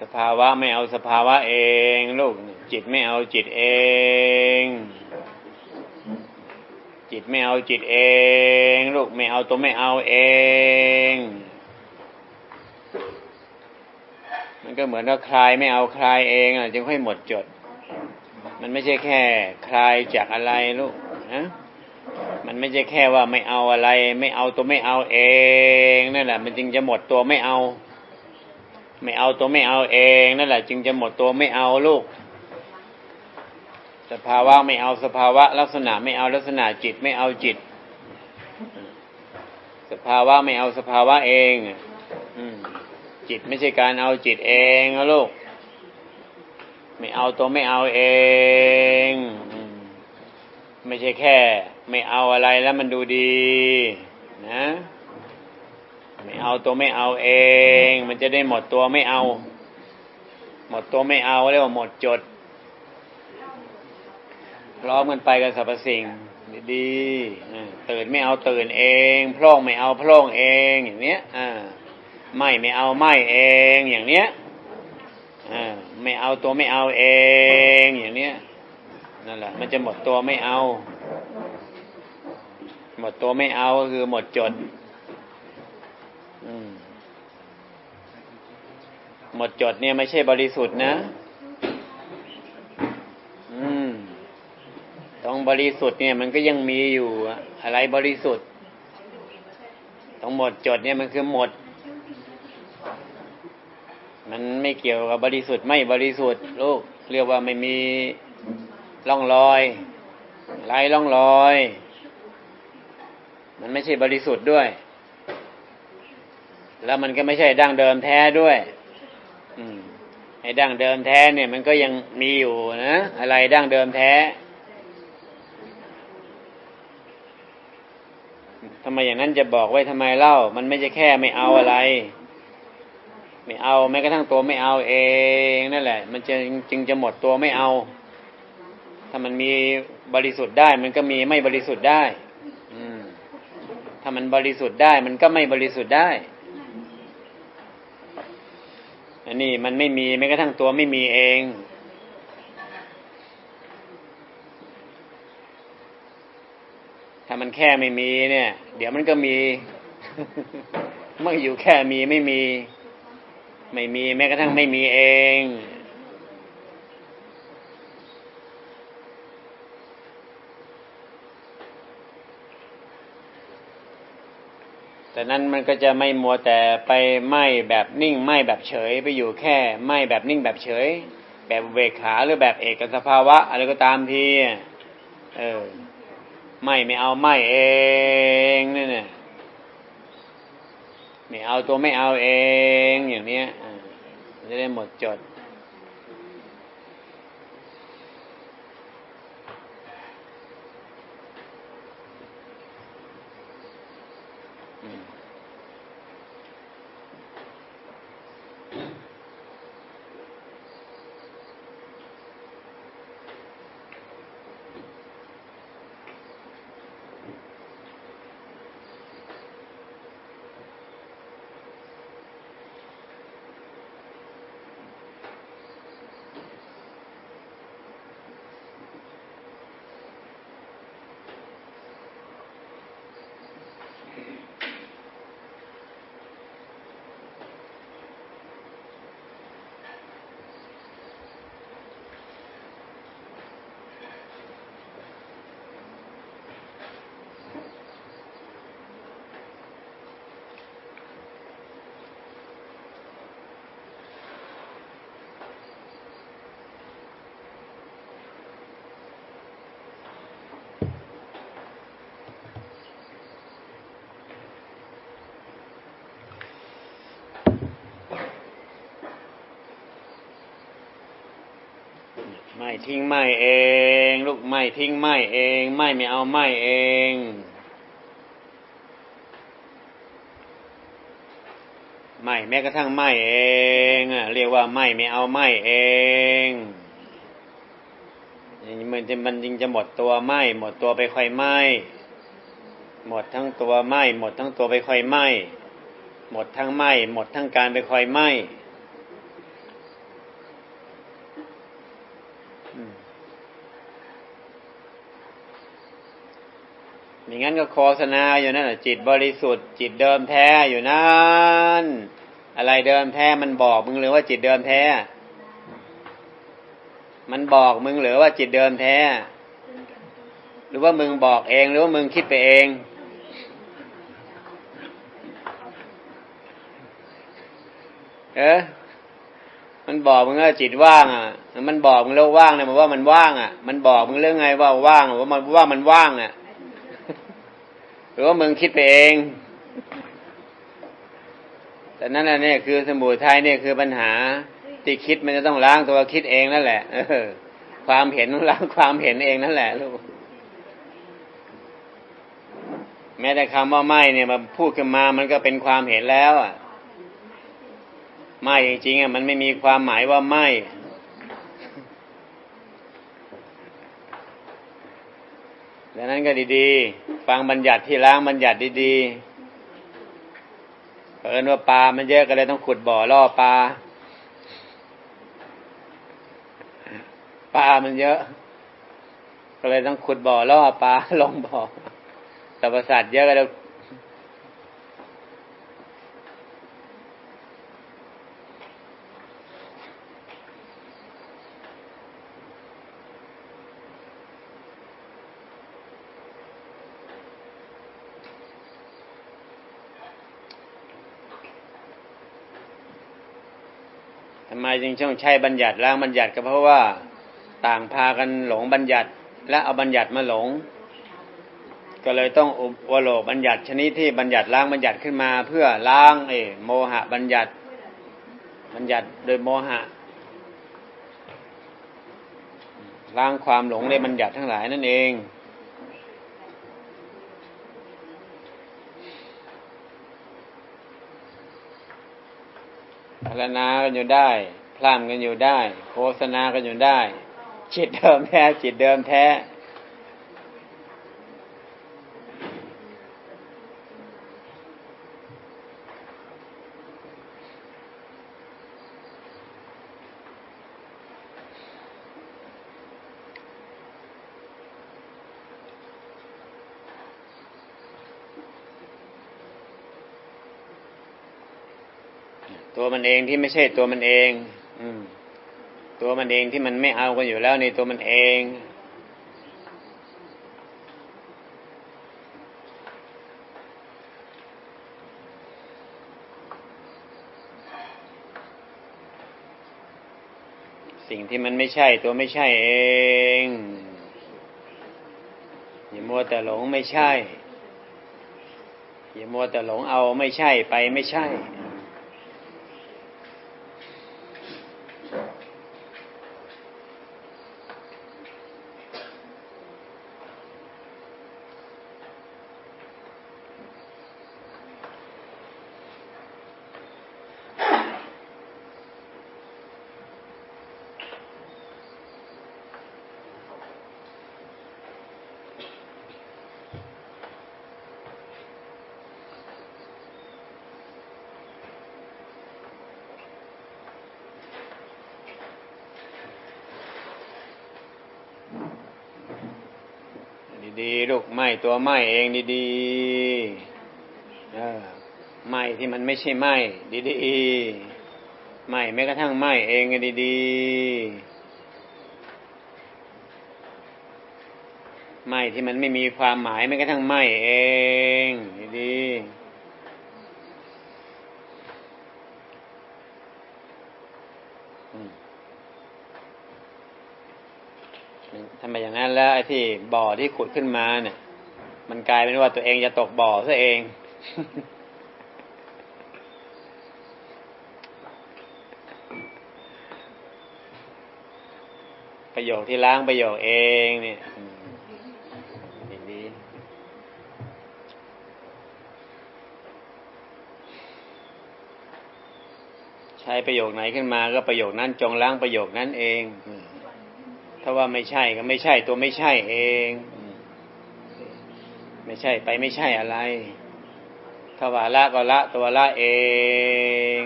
สภาวะไม่เอาสภาวะเองลูกจิตไม่เอาจิตเอง จิตไม่เอาจิตเอง ลูกไม่เอาตัวไม่เอาเอง มันก็เหมือนว่าคลายไม่เอาคลายเองอะจึงค่อยหมดจด มันไม่ใช่แค่คลายจากอะไรลูกนะมันไม่ใช่แค่ว่าไม่เอาอะไร ไม่เอาตัวไม่เอาเองนั่นแหละ มันจึงจะหมดตัวไม่เอา ไม่เอาตัวไม่เอาเองนั่นแหละ จึงจะหมดตัวไม่เอาลูก สภาวะไม่เอาสภาวะ ลักษณะไม่เอาลักษณะจิตไม่เอาจิต สภาวะไม่เอาสภาวะเองอจิตไม่ใช่การเอาจิตเองนะลูก ไม่เอาตัวไม่เอาเองไม่ใช่แค่ ไม่เอาอะไรแล้วมันดูดี นะ ไม่เอาตัวไม่เอาเอง มันจะได้หมดตัวไม่เอา หมดตัวไม่เอาเรียกว่าหมดจดพร้อมกันไปกับสรรพสิ่งดีๆตื่นไม่เอาตื่นเองพร่องไม่เอาพร่องเองอย่างเนี้ยอ่าไม่ไม่เอาไม่เองอย่างเนี้ยอ่าไม่เอาตัวไม่เอาเองอย่างเนี้ยนั่นแหละมันจะหมดตัวไม่เอา หมดตัวไม่เอาก็คือหมดจด อืม หมดจดเนี่ยไม่ใช่บริสุทธิ์นะ อืมต้องบริสุทธิ์เนี่ย มันก็ยังมีอยู่ อะไรบริสุทธิ์ ต้องหมดจดเนี่ยมันคือหมด มันไม่เกี่ยวกับบริสุทธิ์ไม่บริสุทธิ์ลูกเรียกว่าไม่มีร่องรอยไร้ร่องรอย มันไม่ใช่บริสุทธิ์ด้วย แล้วมันก็ไม่ใช่ดั้งเดิมแท้ด้วย อ้ดั้งเดิมแท้เนี่ยมันก็ยังมีอยู่นะ อะไรดั้งเดิมแท้ทำไมอย่างนั้นจะบอกไว้ทำไมเล่า มันไม่ใช่แค่ไม่เอาอะไร ไม่เอาแม้กระทั่งตัวไม่เอาเองนั่นแหละ มันจะจึงจะหมดตัวไม่เอา ถ้ามันมีบริสุทธิ์ได้ มันก็มีไม่บริสุทธิ์ได้ อืมถ้ามันบริสุทธิ์ได้ มันก็ไม่บริสุทธิ์ได้ อันนี้มันไม่มีแม้กระทั่งตัวไม่มีเอง ถ้ามันแค่ไม่มีเนี่ย เดี๋ยวมันก็มี เมื่ออยู่แค่มีไม่มี ไม่มีแม้กระทั่งไม่มีเอง แต่นั้นมันก็จะไม่มัวแต่ไปไหม้แบบนิ่งไหม้แบบเฉยไปอยู่แค่ไหม้แบบนิ่งแบบเฉย แบบเวขาหรือแบบเอกสภาวะ อะไรก็ตามทีเออไม่ไม่เอาไม่เองนี่เนี่ยไม่เอาตัวไม่เอาเองอย่างเนี้ยมันจะได้หมดจด ไม่ทิ้งไม่เอง ลูกไม่ทิ้งไม่เอง ไม่ไม่เอาไม่เองไม่แม้กระทั่งไม่เองอะเรียกว่าไม่ไม่เอาไม่เองมันจะมันจึงจะหมดตัวไหมหมดตัวไปค่อยไหมหมดทั้งตัวไหมหมดทั้งตัวไปค่อยไหมหมดทั้งไหมหมดทั้งการไปค่อยไหม อย่างนั้นก็โฆษณาอยู่นั่นแหละจิตบริสุทธิ์ จิตเดิมแท้อยู่นั่น อะไรเดิมแท้มันบอกมึงหรือว่าจิตเดิมแท้ มันบอกมึงหรือว่าจิตเดิมแท้ หรือว่ามึงบอกเองหรือว่ามึงคิดไปเองเออมันบอกมึงว่าจิตว่างอะ มันบอกมึงแล้วว่างเนี่ยมันว่ามันว่างอะ มันบอกมึงเรื่องไงว่าว่างว่ามันว่ามันว่างอะ หรือว่ามึงคิดไปเอง แต่นั่นน่ะเนี่ยคือสมุทัยเนี่ยคือปัญหาที่คิดมันจะต้องล้างตัวคิดเองนั่นแหละเออความเห็นล้างความเห็นเองนั่นแหละลูกแม้แต่คำว่าไม่เนี่ยมาพูดขึ้นมามันก็เป็นความเห็นแล้ว อะ ไม่จริงอะมันไม่มีความหมายว่าไม่ ดังนั้นก็ดีๆ ฟังบัญญัติที่ล้างบัญญัติดีๆเผอิญว่าปลา มันเยอะก็เลยต้องขุดบ่อล่อปลา ปลา มันเยอะ ก็เลยต้องขุดบ่อล่อปลาลงบ่อสรระสัตว์เยอะก็เลยำไมจึงต้องใช้บัญญัติล้างบัญญัติก็เพราะว่าต่างพากันหลงบัญญัติ และเอาบัญญัติมาหลง ก็เลยต้องอุปโลกบัญญัติชนิดที่บัญญัติล้างบัญญัติขึ้นมา เพื่อล้างเอโมหะบัญญัติ บัญญัติโดยโมหะล้างความหลงในบัญญัติทั้งหลายนั่นเอง พารณากันอยู่ได้พร่ำกันอยู่ได้ โฆษณากันอยู่ได้ จิตเดิมแท้จิตเดิมแท้ เองที่ไม่ใช่ตัวมันเอง อืม ตัวมันเองที่มันไม่เอากันอยู่แล้วในตัวมันเองสิ่งที่มันไม่ใช่ตัวไม่ใช่เอง อย่ามัวแต่หลงไม่ใช่ อย่ามัวแต่หลงเอาไม่ใช่ไปไม่ใช่ ดีๆลูกไหมตัวไหมเองดีๆเออไหมที่มันไม่ใช่ไหมดีๆไหมแม้กระทั่งไหมเองดีๆไหมที่มันไม่มีความหมายแม้กระทั่งไหมเองดีๆอืม ทำไมอย่างนั้น แล้วไอ้ที่บ่อที่ขุดขึ้นมาเนี่ย มันกลายเป็นว่าตัวเองจะตกบ่อซะเอง ประโยคที่ล้างประโยคเองเนี่ยอืมดีๆใช้ประโยคไหนขึ้นมาก็ประโยคนั้นจงล้างประโยคนั้นเองอื ถ้าว่าไม่ใช่ก็ไม่ใช่ตัวไม่ใช่เอง ไม่ใช่ไปไม่ใช่อะไรถ้าว่าละก็ละตัวละเอง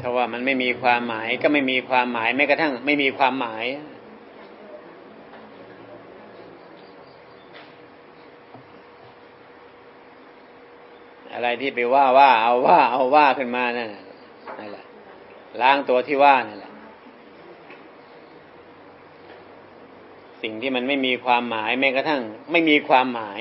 ถ้าว่ามันไม่มีความหมายก็ไม่มีความหมายแม้กระทั่งไม่มีความหมาย อะไรที่ไปว่าว่า เอาว่าเอาว่าขึ้นมานั่นน่ะนั่นแหละล้างตัวที่ว่านั่นแหละสิ่งที่มันไม่มีความหมายแม้กระทั่ง ไม่มีความหมาย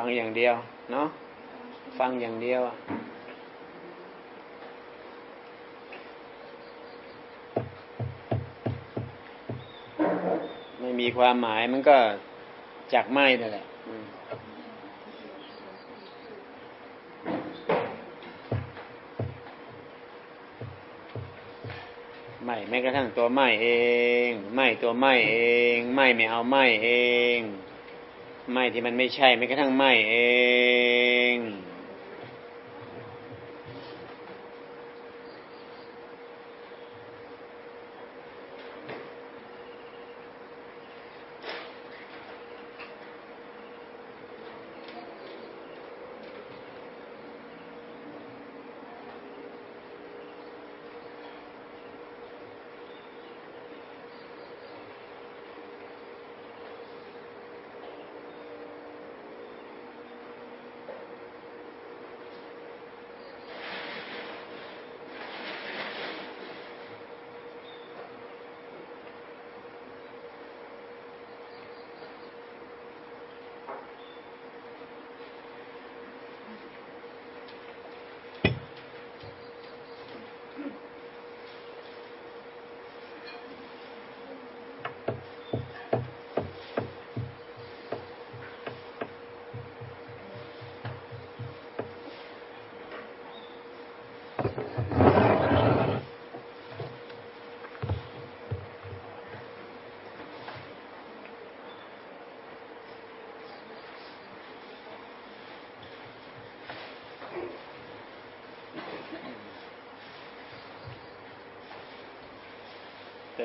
ฟังอย่างเดียว เนาะฟังอย่างเดียวไม่มีความหมายมันก็จักไหม้นั่นแหละไม้แม้กระทั่งตัวไหม้เองไหม้ตัวไหม้เองไหม้ไม่เอาไหม้เอง ไหม้ที่มันไม่ใช่แม้กระทั่งไหม้เอ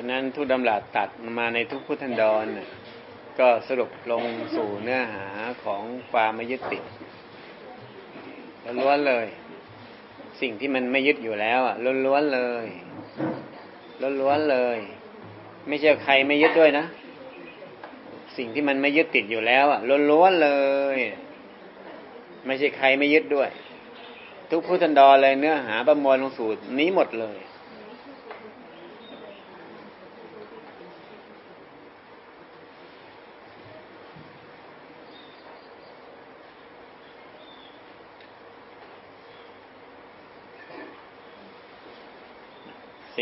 ังนั้นทุกดำรัสตัดมาในทุกพุทธันดร ก็สรุปลงสู่เนื้อหาของความไม่ยึดติดล้วนเลย สิ่งที่มันไม่ยึดอยู่แล้วอะล้วนเลยล้วนๆเลย ไม่ใช่ใครไม่ยึดด้วยนะ สิ่งที่มันไม่ยึดติดอยู่แล้วอะล้วนเลย ไม่ใช่ใครไม่ยึดด้วย ทุกพุทธันดรเลยเนื้อหาประมวลลงสู่นี้หมดเลย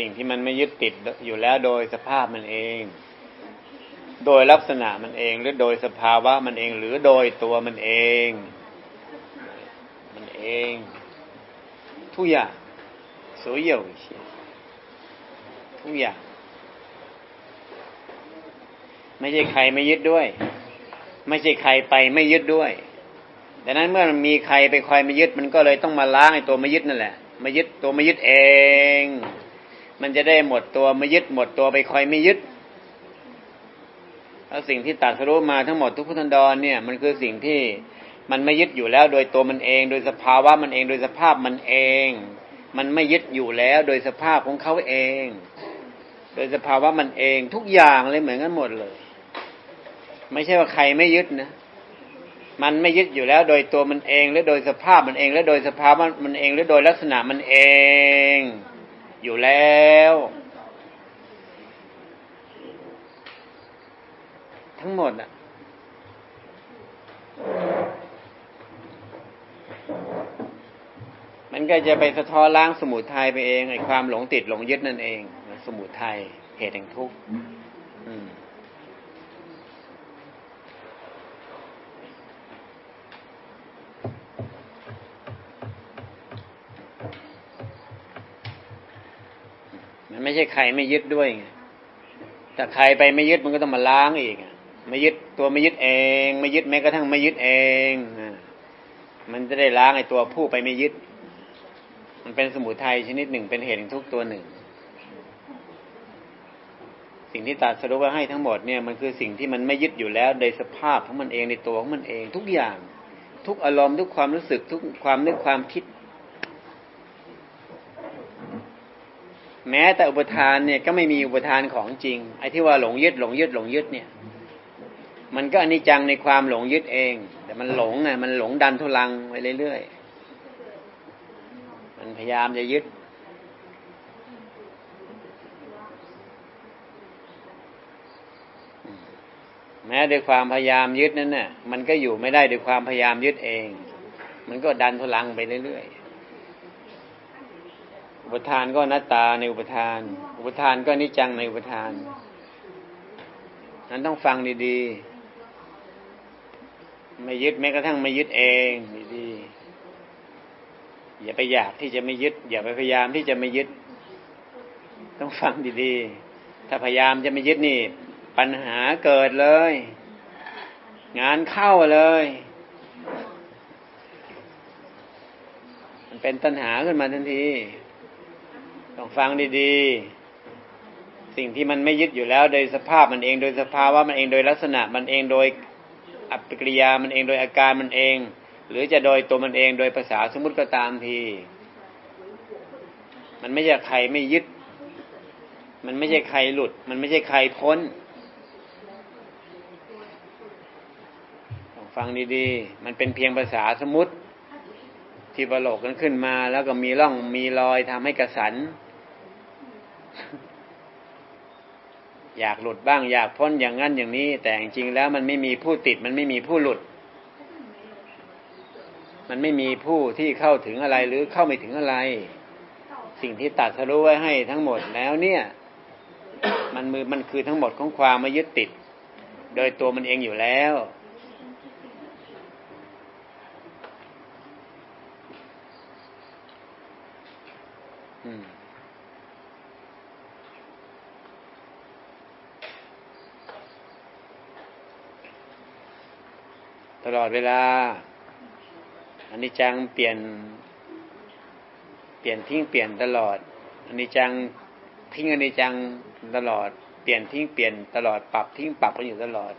สิ่งที่มันไม่ยึดติดอยู่แล้วโดยสภาพมันเอง โดยลักษณะมันเอง หรือโดยสภาวะมันเอง หรือโดยตัวมันเอง มันเอง ทุกอย่าง所有一切ทุกอย่าง ไม่ใช่ใครไม่ยึดด้วย ไม่ใช่ใครไปไม่ยึดด้วยดังนั้นเมื่อมันมีใครไปคอยไม่ยึด มันก็เลยต้องมาล้างไอ้ตัวไม่ยึดนั่นแหละมายึดตัวไม่ยึดเอง มันจะได้หมดตัวไม่ยึดหมดตัวไปคอยไม่ยึดแล้วสิ่งที่ตัดสรู้มาทั้งหมดทุกพุทธันดรเนี่ย มันคือสิ่งที่มันไม่ยึดอยู่แล้วโดยตัวมันเอง โดยสภาวะมันเองโดยสภาพมันเอง มันไม่ยึดอยู่แล้วโดยสภาพของเขาเอง โดยสภาวะมันเองทุกอย่างเลยเหมือนกันหมดเลย ไม่ใช่ว่าใครไม่ยึดนะมันไม่ยึดอยู่แล้วโดยตัวมันเองและโดยสภาพมันเอง และโดยสภาวะมันเองและโดยลักษณะมันเอง อยู่แล้ว ทั้งหมดอะมันก็จะไปสะท้อนล้างสมุทัยไปเองไอ้ความหลงติดหลงยึดนั่นเอง สมุทัยเหตุแห่งทุกข์ ไม่ใช่ใครไม่ยึดด้วยไงถ้าใครไปไม่ยึดมันก็ต้องมาล้างอีกไม่ยึดตัวไม่ยึดเอง ไม่ยึดแม้กระทั่งไม่ยึดเองมันจะได้ล้างไอ้ตัวผู้ไปไม่ยึด มันเป็นสมุทัยชนิดหนึ่งเป็นเหตุทุกตัวหนึ่ง สิ่งที่ตัดสรุปไว้ให้ทั้งหมดเนี่ยมันคือสิ่งที่มันไม่ยึดอยู่แล้วโดยสภาพของมันเองในตัวของมันเองทุกอย่าง ทุกอารมณ์ทุกความรู้สึกทุกความนึกความคิด แม้แต่อุปทานเนี่ยก็ไม่มีอุปทานของจริง ไอ้ที่ว่าหลงยึดหลงยึดหลงยึดเนี่ย มันก็อนิจจังในความหลงยึดเอง แต่มันหลงไงมันหลงดันทุลังไปเรื่อยๆมันพยายามจะยึดแม้ด้วยความพยายามยึดนั้นน่ะ มันก็อยู่ไม่ได้ด้วยความพยายามยึดเอง มันก็ดันทุลังไปเรื่อยๆ ปทานก็นัตตาในอุปทาน อุปทานก็นิจังในอุปทาน นั้นต้องฟังดีๆ ไม่ยึดแม้กระทั่งไม่ยึดเองดีๆ อย่าไปอยากที่จะไม่ยึด อย่าไปพยายามที่จะไม่ยึด ต้องฟังดีๆ ถ้าพยายามจะไม่ยึดนี่ ปัญหาเกิดเลย งานเข้าเลยมันเป็นตัณหาขึ้นมาทันที ต้องฟังดีๆ สิ่งที่มันไม่ยึดอยู่แล้วโดยสภาพมันเองโดยสภาวะมันเองโดยลักษณะมันเองโดยอัปกิริยามันเองโดยอาการมันเอง หรือจะโดยตัวมันเองโดยภาษาสมมติก็ตามที มันไม่ใช่ใครไม่ยึด มันไม่ใช่ใครหลุด มันไม่ใช่ใครพ้นฟังดีๆ มันเป็นเพียงภาษาสมมติที่ประโลกกันขึ้นมา แล้วก็มีร่องมีรอยทำให้กระสัน อยากหลุดบ้างอยากพ้นอย่างนั้นอย่างนี้ แต่จริงๆแล้วมันไม่มีผู้ติด มันไม่มีผู้หลุด มันไม่มีผู้ที่เข้าถึงอะไรหรือเข้าไม่ถึงอะไร สิ่งที่ตัดสรู้ไว้ให้ทั้งหมดแล้วเนี่ย มันมือมันคือทั้งหมดของความไม่ยึดติด โดยตัวมันเองอยู่แล้ว ตลอดเวลาอันนี้จังเปลี่ยน เปลี่ยนทิ้งเปลี่ยนตลอดอันนี้จังทิ้งอันนี้จังตลอด เปลี่ยนทิ้งเปลี่ยนตลอดปรับทิ้งปรับกันอยู่ตลอด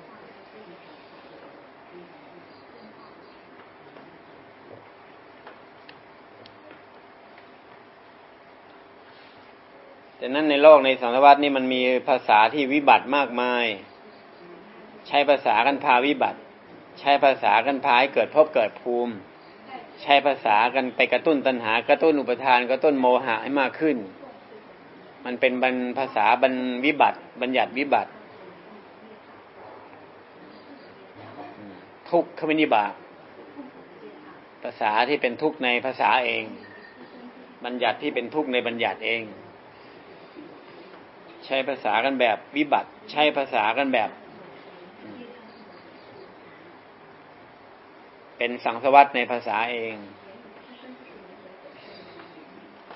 แต่นั้นในโลกในสังสารวัตนี่มันมีภาษาที่วิบัติมากมาย ใช้ภาษากันพาวิบัติ ใช้ภาษากันพาให้เกิดพบเกิดภูมิ ใช้ภาษากันไปกระตุ้นตัณหากระตุ้นอุปทานกระตุ้นโมหะให้มากขึ้น มันเป็นบรรภาษาบรรวิบัติ บัญญัติวิบัติ ทุกขมินิบาตภาษาที่เป็นทุกข์ในภาษาเอง บัญญัติที่เป็นทุกข์ในบัญญัติเอง ใช้ภาษากันแบบวิบัติ ใช้ภาษากันแบบ เป็นสังสวัตในภาษาเอง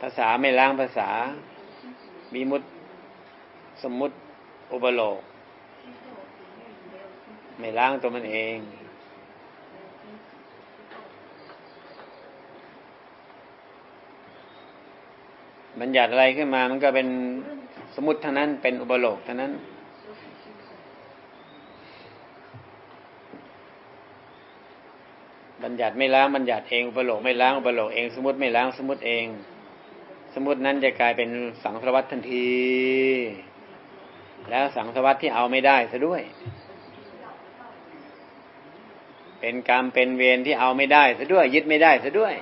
ภาษาไม่ล้างภาษามีมุตสมมุติอุปโลก ไม่ล้างตัวมันเอง บัญญัติอะไรขึ้นมามันก็เป็นสมมติเท่านั้นเป็นอุปโลกเท่านั้น บัญญัติไม่ล้างบัญญัติเองอุปโลกไม่ล้างอุปโลกเอง สมมติไม่ล้างสมมติเอง สมมตินั้นจะกลายเป็นสังสารวัตทันที แล้วสังสารวัตที่เอาไม่ได้ซะด้วย เป็นกรรมเป็นเวรที่เอาไม่ได้ซะด้วย ยึดไม่ได้ซะด้วย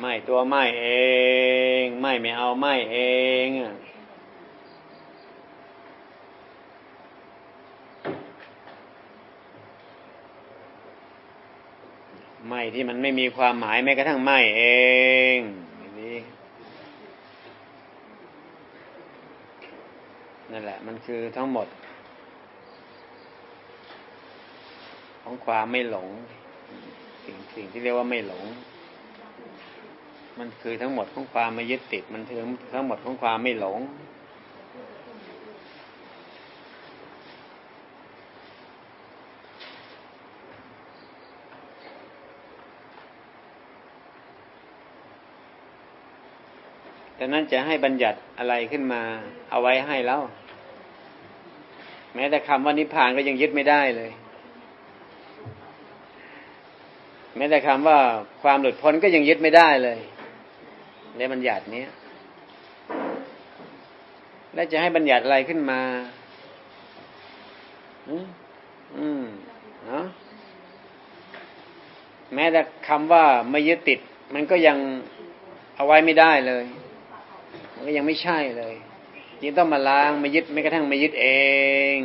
ไม่ตัวไม่เอง ไม่ไม่เอาไม่เองไม่ที่มันไม่มีความหมายแม้กระทั่งไม่เองนี่นั่นแหละ มันคือทั้งหมด ของความไม่หลง สิ่งสิ่งที่เรียกว่าไม่หลง มันคือทั้งหมดของความไม่ยึดติด มันคือทั้งหมดของความไม่หลง แต่นั้นจะให้บัญญัติอะไรขึ้นมา เอาไว้ให้แล้ว แม้แต่คำว่านิพพานก็ยังยึดไม่ได้เลยแม้แต่คำว่าความหลุดพ้นก็ยังยึดไม่ได้เลย ในบัญญัตินี้แล้วจะให้บัญญัติอะไรขึ้นมา อืมอืมเนาะแม้แต่คำว่าไม่ยึดติด มันก็ยังเอาไว้ไม่ได้เลย มันก็ยังไม่ใช่เลยยิ่งต้องมาล้างไม่ยึดไม่กระทั่งไม่ยึดเอง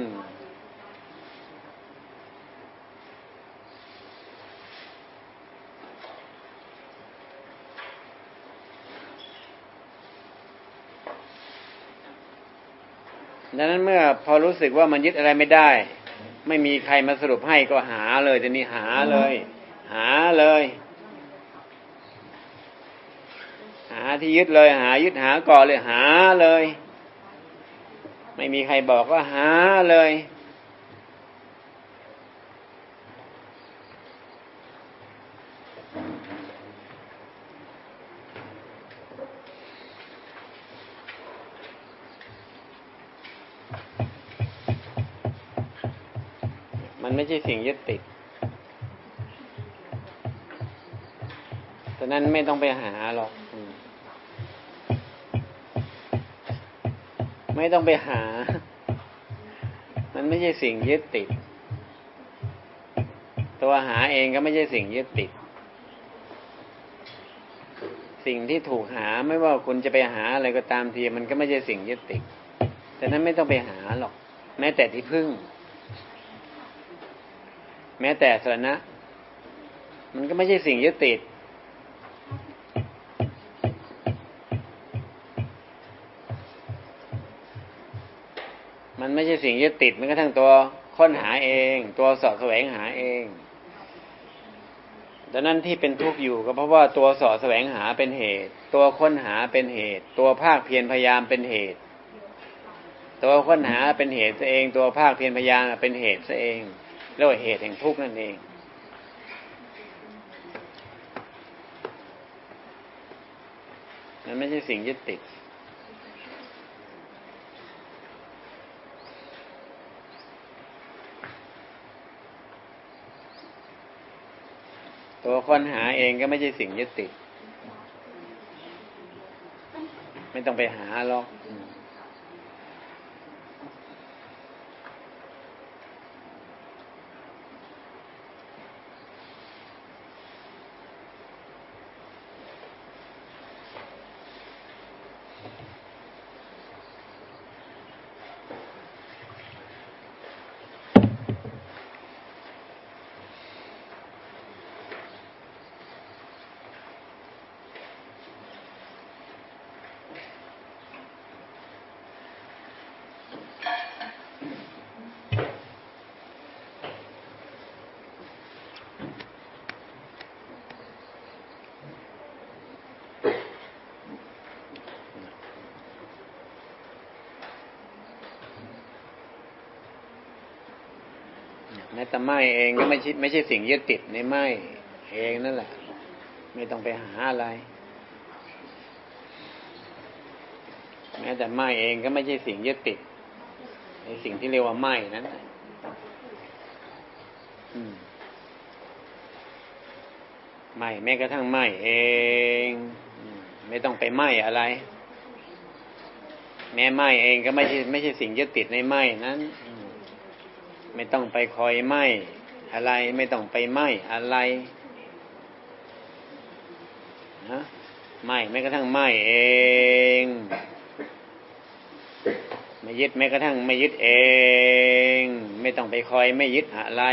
ดังนั้นเมื่อพอรู้สึกว่ามันยึดอะไรไม่ได้ ไม่มีใครมาสรุปให้ก็หาเลยจะนี่หาเลย หาเลย หาที่ยึดเลย หายึดหาก่อเลยหาเลย ไม่มีใครบอกว่าหาเลย มันไม่ใช่สิ่งยึดติดฉะนั้นไม่ต้องไปหาหรอก ไม่ต้องไปหา มันไม่ใช่สิ่งยึดติด ตัวหาเองก็ไม่ใช่สิ่งยึดติด สิ่งที่ถูกหาไม่ว่าคุณจะไปหาอะไรก็ตามทีมันก็ไม่ใช่สิ่งยึดติดแต่นั้นไม่ต้องไปหาหรอก แม้แต่ที่พึ่ง แม้แต่สรณะ มันก็ไม่ใช่สิ่งยึดติด มันไม่ใช่สิ่งยึดติดมันก็ทั้งตัวค้นหาเอง ตัวสอบแสวงหาเองดังนั้นที่เป็นทุกข์อยู่ก็เพราะว่าตัวสอบแสวงหาเป็นเหตุ ตัวค้นหาเป็นเหตุ ตัวภาคเพียรพยายามเป็นเหตุ ตัวค้นหาเป็นเหตุซะเอง ตัวภาคเพียรพยายามเป็นเหตุซะเอง เรียกว่าเหตุแห่งทุกข์นั่นเอง มันไม่ใช่สิ่งยึดติด ตัวค้นหาเองก็ไม่ใช่สิ่งยึดติด ไม่ต้องไปหาหรอก แม้แต่ไหมเองก็ไม่ใช่ไม่ใช่สิ่งยึดติดในไหมเองนั่นแหละ ไม่ต้องไปหาอะไร แม้แต่ไหมเองก็ไม่ใช่สิ่งยึดติด ในสิ่งที่เรียกว่าไหมนั้นน่ะอืมไหมแม้กระทั่งไหมเองไม่ต้องไปไหมอะไร แม้ไหมเองก็ไม่ใช่ไม่ใช่สิ่งยึดติดในไหมนั้นอื ไม่ต้องไปคอยไหมอะไรไม่ต้องไปไหมอะไรนะไหมแม้กระทั่งไหมเองไม่ยึดแม้กระทั่งไม่ยึดเอง ไม่ต้องไปคอยไม่ยึดอะไร